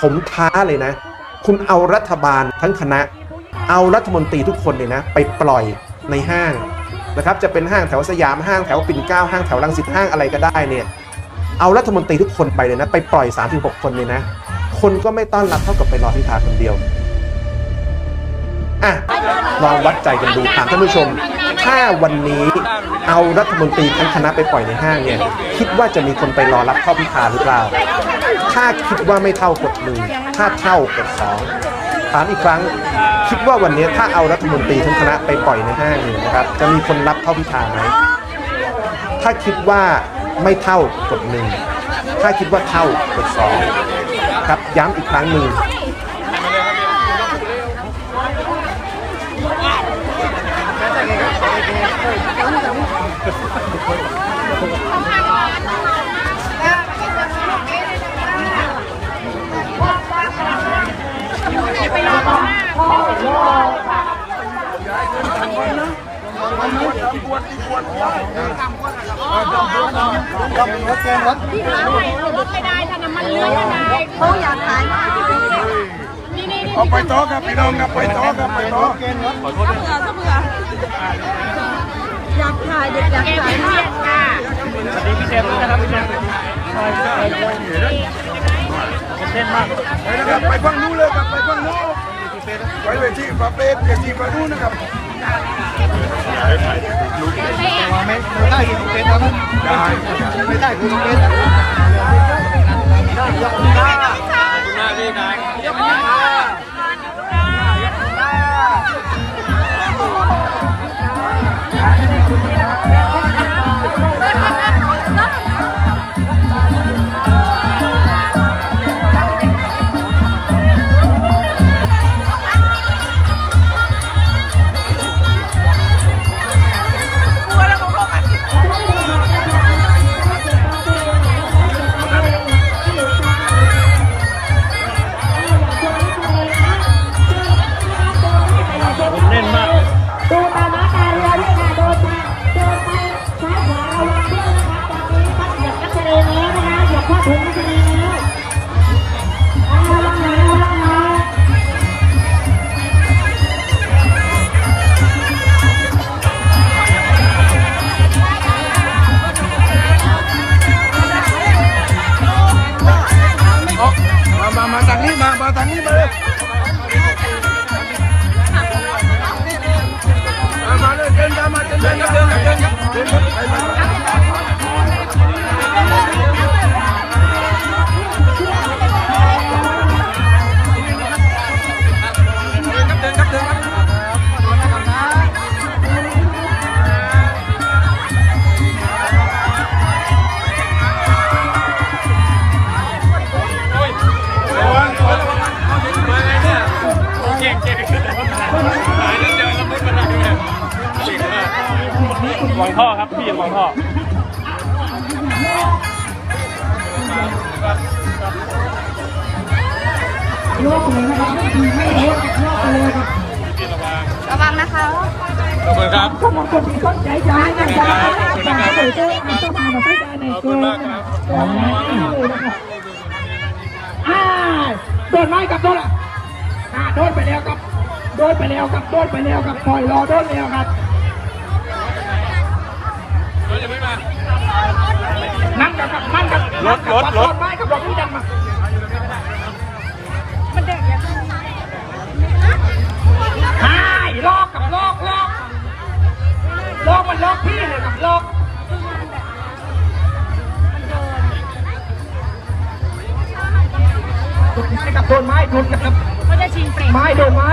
ผมท้าเลยนะ คุณเอารัฐบาลทั้งคณะ เอารัฐมนตรีทุกคนเนี่ยนะ ไปปล่อยในห้างนะครับ จะเป็นห้างแถวสยามห้างแถวปิ่นเกล้าห้างแถวรังสิตห้างอะไรก็ได้เนี่ย เอารัฐมนตรีทุกคนไปเลยนะ ไปปล่อย 36 คนเลยนะ คนก็ไม่ต้อนรับเท่ากับไปรอพิธาคนเดียวอะลองวัดใจกันดูถามท่านผู้ชม ถ้าวันนี้เอารัฐมนตรีทั้งคณะไปปล่อยในห้างเนี่ย คิดว่าจะมีคนไปรอรับเข้าพิธาหรือเปล่า ถ้าคิดว่าไม่เท่ากดหนึ่งถ้าเท่ากดสองถามอีกครั้ง คิดว่าวันนี้ถ้าเอารัฐมนตรีทั้งคณะไปปล่อยในห้างนี่ยนะครับ จะมีคนรับเข้าพิธาไหมถ้าคิดว่าไม่เท่ากดหนึ่งถ้าคิดว่าเท่ากดสองครับย้ำอีกครั้งหนึ่ง ที่หาใหม่รถไม่ได้ถ้าน้ำมันเรือยังไงเขาอยากขายนี่นี่นี่เอาไปต่อครับพี่น้องครับไปต่อครับไปต่อเบื่อก็เบื่ออยากขายเด็กอยากขายมากค่ะไปนะครับไปฟังนู้นเลยครับไปฟังนู้น ไว้เวทีปาเภทเวทีปานู้นนะครับได้มา วางท่อครับพี่วางท่อระวังนะคะขอบคุณครับก็มองคนที่คนใจใจนะคะอยากให้เจอต้องมามาใช้ใจในเกมอ่าโดนไม้กับโดนอะอ่าโดนไปแล้วครับ โดนไปแล้วครับ โดนไปแล้วครับปล่อยรอโดนแล้วครับ นั่งกับกันั่งกับรถรถรถไม้กับรถที่ดันมาใช่ลอกกับลอกลอกลอกมันลอกพี่เลยกับลอกให้กับโดนไม้โดนกับเขาจะชิงเปรตไม้โดนไม้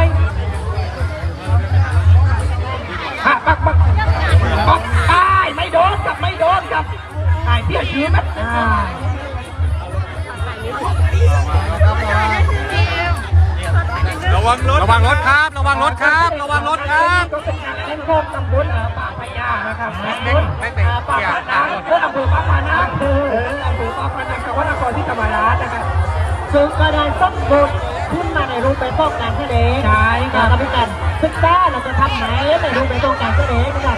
ฮะปักปักปักายไม่โดนกับไม่โดนกับตายเตี้ยชีมัดอ่าระวังรถระวังรถครับ ระวังรถครับ ระวังรถครับก็เป็นการเล่นโกงตำบลเอ่อป่าพญานะครับตำบลเอ่อป่าพนังเอออำเภอป่าพนังเอออำเภอป่าพนังจังหวัดนครศรีธรรมราชนะครับซึ่งก็ได้สมบูรณ์ขึ้นมาในรูปแบบของการแสดงใช่ครับก็เป็นการศึกษาเราจะทำไหนในรูปแบบของการแสดงนะครับ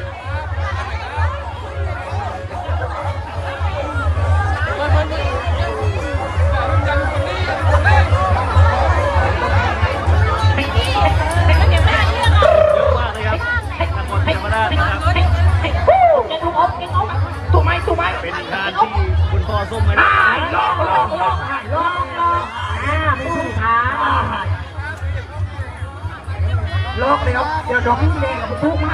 ถูกไหมถูกไหมเป็นงานที่คุณพ่อส้มไม่ได้อ่าลองลองลองให้ลองลองอ่าไม่ถูกทางลองเดี๋ยวเดี๋ยวดอกนี้เลยถูกไหม